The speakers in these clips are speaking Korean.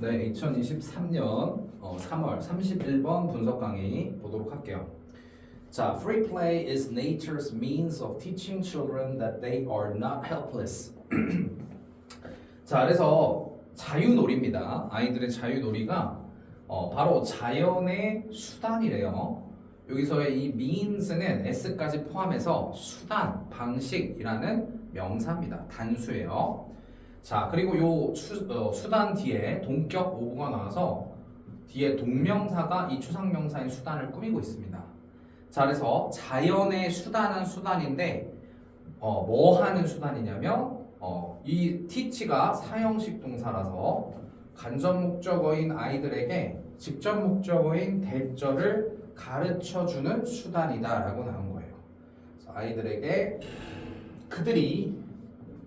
네, 2023년 어, 3월 31번 분석 강의 보도록 할게요. 자, free play is nature's means of teaching children that they are not helpless. 자, 그래서 자유놀이입니다. 아이들의 자유놀이가 어, 바로 자연의 수단이래요. 여기서의 이 means는 s까지 포함해서 수단, 방식이라는 명사입니다. 단수예요. 자, 그리고 요 수, 어, 수단 뒤에 동격 오구가 나와서 뒤에 동명사가 이 추상명사인 수단을 꾸미고 있습니다. 자, 그래서 자연의 수단은 수단인데 어, 뭐 하는 수단이냐면 어, 이 teach가 사형식 동사라서 간접 목적어인 아이들에게 직접 목적어인 대절을 가르쳐 주는 수단이다라고 나온 거예요. 그래서 아이들에게 그들이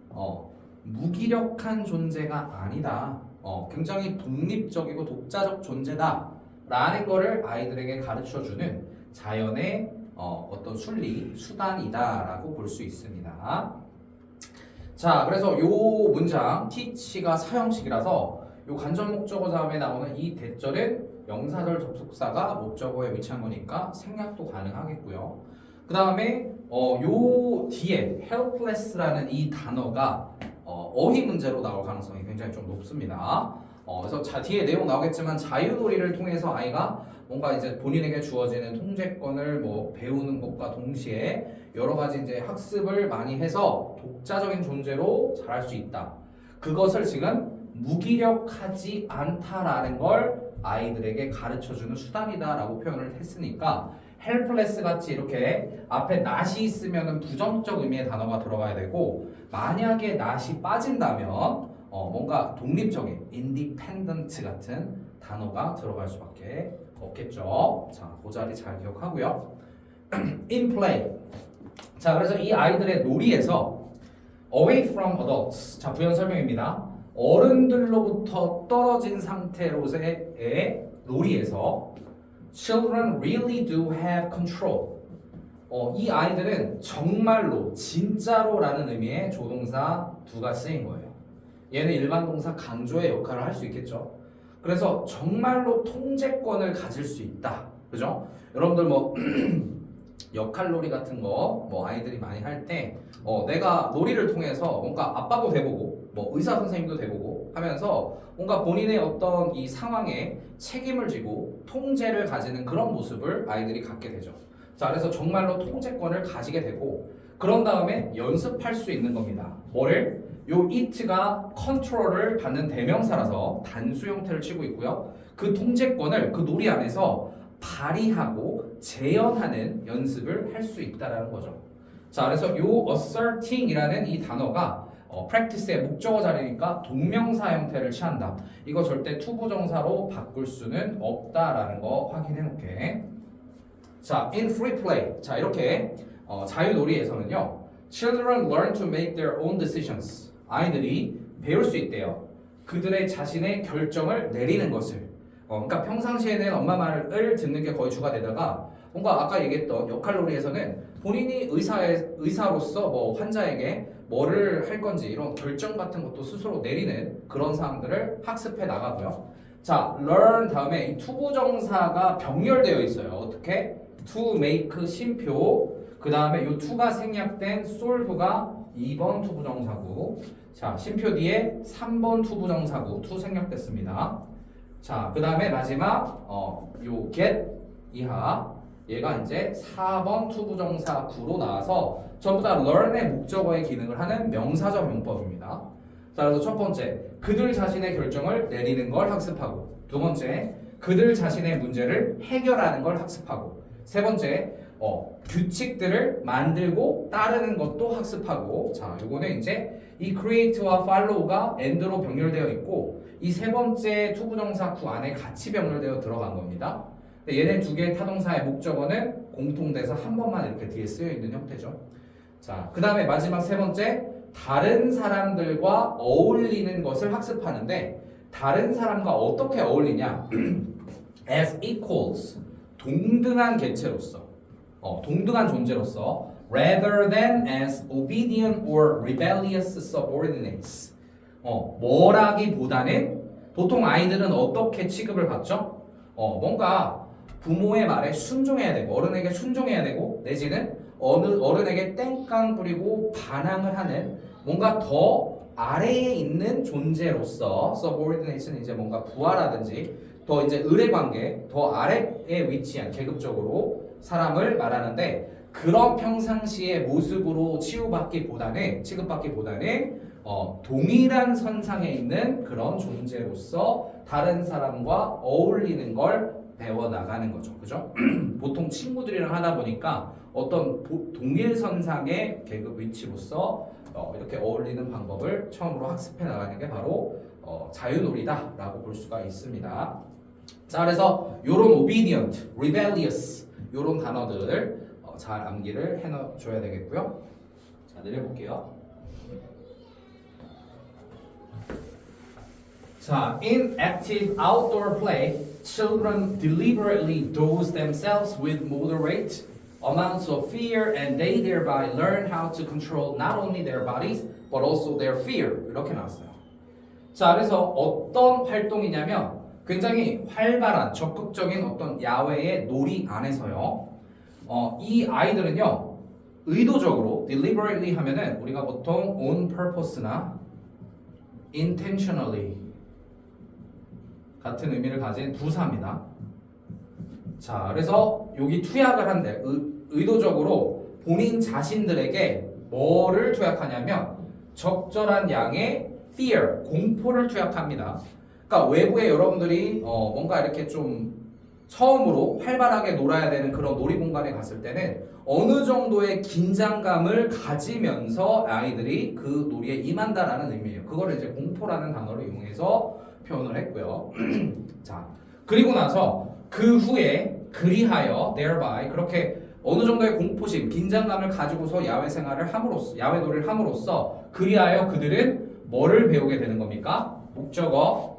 어, 무기력한 존재가 아니다. 어, 굉장히 독립적이고 독자적 존재다 라는 거를 아이들에게 가르쳐 주는 자연의 어, 어떤 순리, 수단이다라고 볼 수 있습니다. 자, 그래서 요 문장 teach가 사형식이라서 요 간접 목적어 다음에 나오는 이 대절은 명사절 접속사가 목적어에 위치한 거니까 생략도 가능하겠고요. 그 다음에 어, 요 뒤에 helpless라는 이 단어가 어, 어휘 문제로 나올 가능성이 굉장히 좀 높습니다. 어, 그래서 자, 뒤에 내용 나오겠지만 자유놀이를 통해서 아이가 뭔가 이제 본인에게 주어지는 통제권을 뭐 배우는 것과 동시에 여러 가지 이제 학습을 많이 해서 독자적인 존재로 자랄 수 있다. 그것을 지금 무기력하지 않다라는 걸 아이들에게 가르쳐 주는 수단이다라고 표현을 했으니까 helpless 같이 이렇게 앞에 not이 있으면은 부정적 의미의 단어가 들어가야 되고 만약에 not이 빠진다면 어 뭔가 독립적인 independent 같은 단어가 들어갈 수밖에 없겠죠. 자, 그 자리 잘 기억하고요. in play. 자, 그래서 이 아이들의 놀이에서 away from adults. 자, 부연 설명입니다. 어른들로부터 떨어진 상태로서의 놀이에서 children really do have control. 어, 이 아이들은 정말로 진짜로라는 의미의 조동사 두가 쓰인 거예요. 얘는 일반 동사 강조의 역할을 할 수 있겠죠. 그래서 정말로 통제권을 가질 수 있다. 그죠? 여러분들 뭐 역할놀이 같은 거 뭐 아이들이 많이 할 때 어, 내가 놀이를 통해서 뭔가 아빠도 돼보고 뭐 의사 선생님도 돼보고 하면서 뭔가 본인의 어떤 이 상황에 책임을 지고 통제를 가지는 그런 모습을 아이들이 갖게 되죠. 자, 그래서 정말로 통제권을 가지게 되고 그런 다음에 연습할 수 있는 겁니다. 뭐를? 요 it가 컨트롤을 받는 대명사라서 단수 형태를 취고 있고요. 그 통제권을 그 놀이 안에서 발휘하고 재현하는 연습을 할 수 있다라는 거죠. 자, 그래서 요 asserting이라는 이 단어가 어, practice의 목적어 자리니까 동명사 형태를 취한다. 이거 절대 투부정사로 바꿀 수는 없다라는 거 확인해 놓게. 자, in free play. 자, 이렇게 어, 자유놀이에서는요. Children learn to make their own decisions. 아이들이 배울 수 있대요. 그들의 자신의 결정을 내리는 것을. 어, 그러니까 평상시에는 엄마 말을 듣는 게 거의 주가 되다가 뭔가 아까 얘기했던 역할놀이에서는 본인이 의사의 의사로서 뭐 환자에게 뭐를 할 건지 이런 결정 같은 것도 스스로 내리는 그런 사항들을 학습해 나가고요. 자, learn 다음에 이 투부정사가 병렬되어 있어요. 어떻게? to make 쉼표. 그 다음에 이 to가 생략된 solve가 2번 투부정사구. 자, 쉼표 뒤에 3번 투부정사구. to 생략됐습니다. 자, 그 다음에 마지막 어, 요 get 이하. 얘가 이제 4번 투부정사 구로 나와서 전부 다 learn의 목적어의 기능을 하는 명사적 용법입니다. 자, 그래서 첫 번째, 그들 자신의 결정을 내리는 걸 학습하고. 두 번째, 그들 자신의 문제를 해결하는 걸 학습하고. 세 번째, 어, 규칙들을 만들고 따르는 것도 학습하고 자, 요거는 이제 이 create와 follow가 end로 병렬되어 있고 이 세 번째 투부정사 구 안에 같이 병렬되어 들어간 겁니다. 근데 얘네 두 개의 타동사의 목적어는 공통돼서 한 번만 이렇게 뒤에 쓰여 있는 형태죠. 자, 그 다음에 마지막 세 번째, 다른 사람들과 어울리는 것을 학습하는데 다른 사람과 어떻게 어울리냐? as equals 동등한 개체로서, 어, 동등한 존재로서 rather than as obedient or rebellious subordinates. 어, 뭐라기보다는 보통 아이들은 어떻게 취급을 받죠? 어, 뭔가 부모의 말에 순종해야 되고 어른에게 순종해야 되고 내지는 어느 어른에게 땡깡 부리고 반항을 하는 뭔가 더 아래에 있는 존재로서 subordinate는 이제 뭔가 부하라든지 더 이제 의뢰 관계 더 아래에 위치한 계급적으로 사람을 말하는데 그런 평상시의 모습으로 치유받기보다는 취급받기보다는 어, 동일한 선상에 있는 그런 존재로서 다른 사람과 어울리는 걸 배워 나가는 거죠. 그죠? 보통 친구들이랑 하다 보니까 어떤 보- 동일 선상의 계급 위치로서 어, 이렇게 어울리는 방법을 처음으로 학습해 나가는 게 바로 어, 자유놀이다라고 볼 수가 있습니다. 자, 그래서 요런 obedient, rebellious 요런 단어들을 어, 잘 암기를 해줘야 되겠고요. 자, 내려볼게요. 자, in active outdoor play, children deliberately dose themselves with moderate amounts of fear and they thereby learn how to control not only their bodies but also their fear. 이렇게 나왔어요. 자, 그래서 어떤 활동이냐면 굉장히 활발한 적극적인 어떤 야외의 놀이 안에서요. 어, 이 아이들은요. 의도적으로 deliberately 하면은 우리가 보통 on purpose나 intentionally 같은 의미를 가진 부사입니다. 자, 그래서 여기 투약을 한대. 의, 의도적으로 본인 자신들에게 뭐를 투약하냐면 적절한 양의 fear, 공포를 투약합니다. 그러니까 외부에 여러분들이 어, 뭔가 이렇게 좀 처음으로 활발하게 놀아야 되는 그런 놀이 공간에 갔을 때는 어느 정도의 긴장감을 가지면서 아이들이 그 놀이에 임한다라는 의미예요. 그거를 이제 공포라는 단어를 이용해서 표현을 했고요. 자, 그리고 나서 그 후에 그리하여 thereby 그렇게 어느 정도의 공포심, 긴장감을 가지고서 야외 생활을 함으로써 야외 놀이를 함으로써 그리하여 그들은 뭐를 배우게 되는 겁니까? 목적어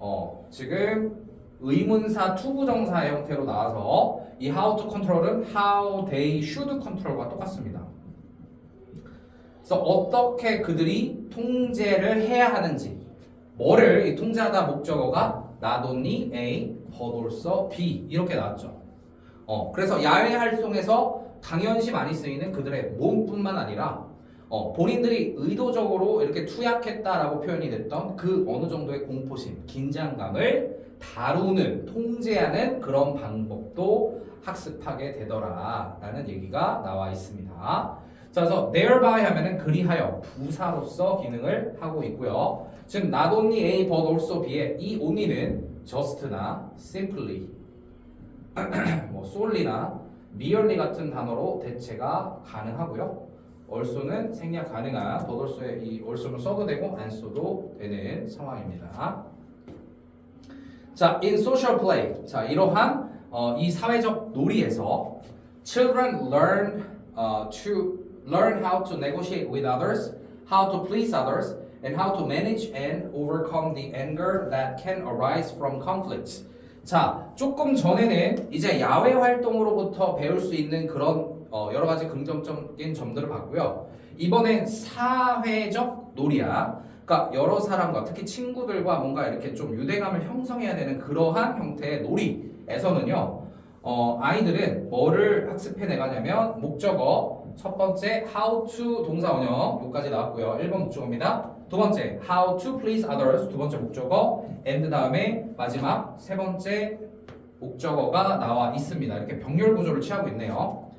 어, 지금 의문사 투부정사의 형태로 나와서 이 how to control은 how they should control과 똑같습니다. 그래서 어떻게 그들이 통제를 해야 하는지 뭐를 이 통제하다 목적어가 not only A but also B 이렇게 나왔죠. 어, 그래서 야외 활동에서 당연시 많이 쓰이는 그들의 몸뿐만 아니라 어, 본인들이 의도적으로 이렇게 투약했다라고 표현이 됐던 그 어느 정도의 공포심, 긴장감을 다루는, 통제하는 그런 방법도 학습하게 되더라라는 얘기가 나와 있습니다. 자, 그래서 thereby 하면은 그리하여 부사로서 기능을 하고 있고요. 지금 not only A but also B의 이 only는 just나 simply, 뭐 solely나 merely 같은 단어로 대체가 가능하고요. Also는 생략 가능한 also의 이 also는 써도 되고 안 써도 되는 상황입니다. 자, in social play. 자, 이러한 어, 이 사회적 놀이에서 children learn uh, to learn how to negotiate with others, how to please others, and how to manage and overcome the anger that can arise from conflicts. 자, 조금 전에는 이제 야외 활동으로부터 배울 수 있는 그런 어, 여러 가지 긍정적인 점들을 봤고요. 이번엔 사회적 놀이야. 그러니까 여러 사람과 특히 친구들과 뭔가 이렇게 좀 유대감을 형성해야 되는 그러한 형태의 놀이에서는요. 어, 아이들은 뭐를 학습해 내가냐면 목적어 첫 번째 how to 동사 원형 여기까지 나왔고요. 1번 목적어입니다. 두 번째 how to please others 두 번째 목적어 and 다음에 마지막 세 번째 목적어가 나와 있습니다. 이렇게 병렬 구조를 취하고 있네요.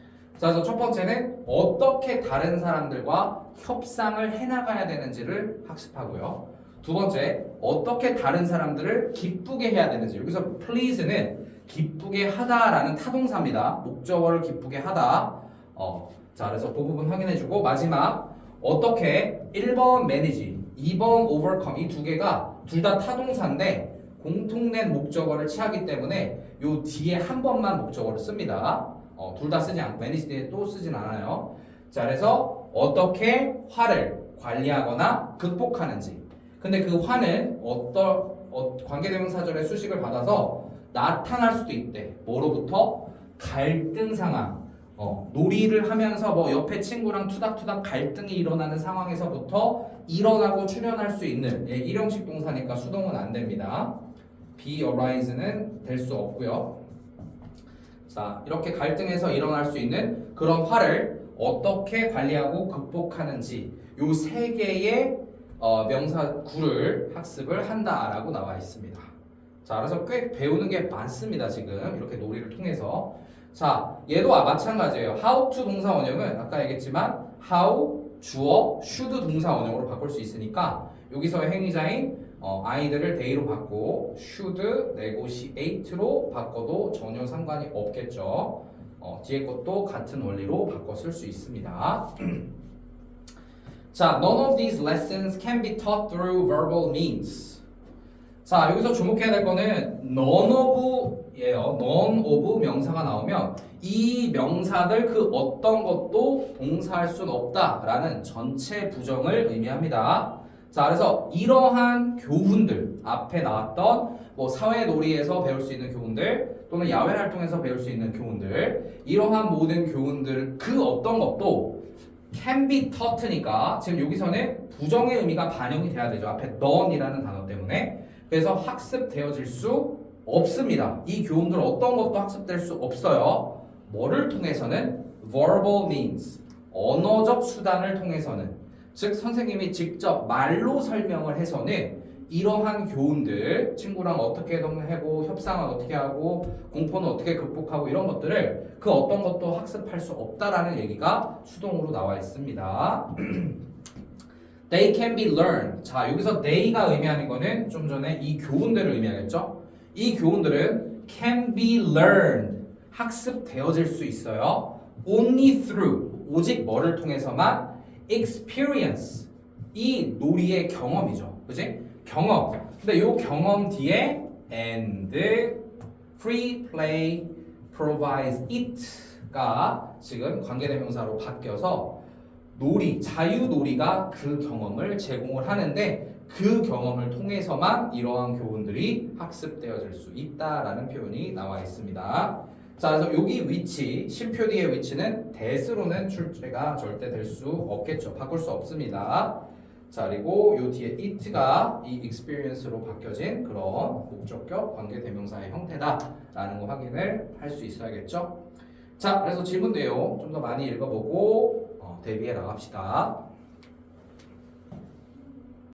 자, 그래서 첫 번째는 어떻게 다른 사람들과 협상을 해나가야 되는지를 학습하고요. 두 번째, 어떻게 다른 사람들을 기쁘게 해야 되는지. 여기서 please는 기쁘게 하다라는 타동사입니다. 목적어를 기쁘게 하다. 어, 자, 그래서 그 부분 확인해주고 마지막 어떻게 1번 manage, 2번 overcome 이 두 개가 둘 다 타동사인데 공통된 목적어를 취하기 때문에 요 뒤에 한 번만 목적어를 씁니다. 어, 둘 다 쓰지 않고 뒤에 또 쓰진 않아요. 자, 그래서 어떻게 화를 관리하거나 극복하는지. 근데 그 화는 어떤 어, 관계대명사절의 수식을 받아서 나타날 수도 있대. 뭐로부터 갈등 상황. 어, 놀이를 하면서 뭐 옆에 친구랑 투닥투닥 갈등이 일어나는 상황에서부터 일어나고 출현할 수 있는 예, 일형식 동사니까 수동은 안 됩니다. be arise는 될 수 없고요. 자, 이렇게 갈등에서 일어날 수 있는 그런 화를 어떻게 관리하고 극복하는지 요 세 개의 어, 명사 구를 학습을 한다라고 나와 있습니다. 자, 그래서 꽤 배우는 게 많습니다. 지금 이렇게 놀이를 통해서. 자, 얘도 아, 마찬가지예요. how to 동사 원형은 아까 얘기했지만 how 주어 should 동사 원형으로 바꿀 수 있으니까 여기서의 행위자인 어, 아이들을 they로 바꾸고 should negotiate로 바꿔도 전혀 상관이 없겠죠. 어, 뒤에 것도 같은 원리로 바꿔 쓸 수 있습니다. 자, none of these lessons can be taught through verbal means. 자, 여기서 주목해야 될 거는 none of예요. none of 명사가 나오면 이 명사들 그 어떤 것도 동사할 수는 없다라는 전체 부정을 의미합니다. 자, 그래서 이러한 교훈들 앞에 나왔던 뭐 사회 놀이에서 배울 수 있는 교훈들 또는 야외 활동에서 배울 수 있는 교훈들 이러한 모든 교훈들 그 어떤 것도 can be taught니까 지금 여기서는 부정의 의미가 반영이 돼야 되죠. 앞에 none이라는 단어 때문에 그래서 학습되어질 수 없습니다. 이 교훈들 어떤 것도 학습될 수 없어요. 뭐를 통해서는 verbal means 언어적 수단을 통해서는 즉 선생님이 직접 말로 설명을 해서는 이러한 교훈들 친구랑 어떻게 하고 협상은 어떻게 하고 공포는 어떻게 극복하고 이런 것들을 그 어떤 것도 학습할 수 없다라는 얘기가 수동으로 나와 있습니다. They can be learned. 자 여기서 they가 의미하는 거는 좀 전에 이 교훈들을 의미하겠죠. 이 교훈들은 can be learned. 학습되어질 수 있어요. Only through. 오직 뭐를 통해서만 experience. 이 놀이의 경험이죠. 그지? 경험. 근데 이 경험 뒤에 and free play provides it가 지금 관계대명사로 바뀌어서 놀이, 자유 놀이가 그 경험을 제공을 하는데 그 경험을 통해서만 이러한 교훈들이 학습되어질 수 있다라는 표현이 나와 있습니다. 자, 그래서 여기 위치, 심표 뒤의 위치는 대수로는 출제가 절대 될 수 없겠죠. 바꿀 수 없습니다. 자, 그리고 요 뒤에 it가 이 experience로 바뀌어진 그런 목적격 관계 대명사의 형태다라는 거 확인을 할 수 있어야겠죠. 자, 그래서 질문 내용 좀 더 많이 읽어보고 어, 대비해 나갑시다.